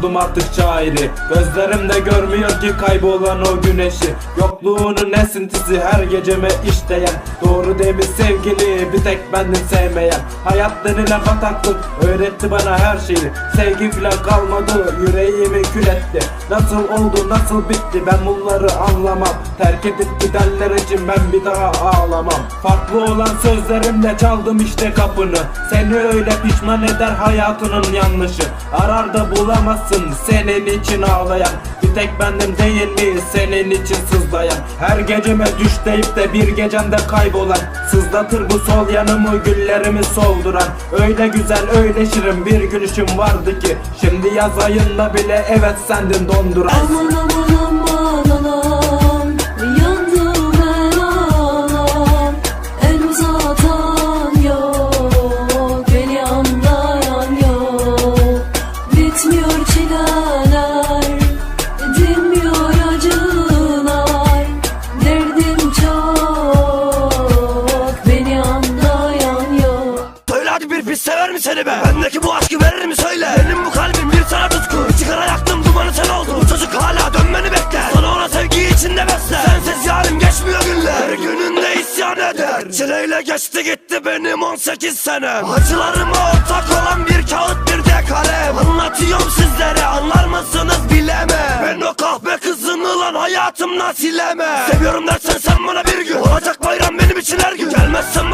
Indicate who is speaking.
Speaker 1: oldum artık şairi Gözlerimde görmüyor ki kaybolan o güneşi. Yokluğunun esintisi her geceme işleyen. Doğru değil mi sevgili? Bir tek bendim sevmeyen. Hayat denilen bataklık öğretti bana her şeyi. Sevgi filan kalmadı yüreğimi kül etti. Nasıl oldu nasıl bitti? Ben bunları anlamam. Terk edip gidenler için ben bir daha ağlamam. Farklı olan sözlerimle çaldım işte kapını. Seni öyle pişman eder hayatının yanlışı. Arar da bulamazsın senin için ağlayan. Bir tek bendim değil mi senin için sızlayan? Her geceme düş deyip de bir gecemde kaybolan. Sızlatır bu sol yanımı güllerimi solduran. Öyle güzel öyle şirin bir gülüşüm vardı ki. Şimdi yaz ayında bile evet sendin donduran.
Speaker 2: Aman aman
Speaker 3: mi seni be? Bendeki bu aşkı verir mi söyle? Benim bu kalbim bir sana tutku. Sigara yaktım dumanı sen oldun Bu çocuk hala dönmeni bekler. Sana ona sevgiyi içinde besler Sensiz yarim geçmiyor günler. Her gününde isyan eder. Çileyle geçti gitti benim 18 senem. Acılarıma ortak olan bir kağıt bir de kalem. Anlatıyorum sizlere anlar mısınız bileme. Ben o kahpe kızını lan hayatımdan sileme. Seviyorum dersen sen bana bir gün. Olacak bayram benim için her gün. Gelmezsen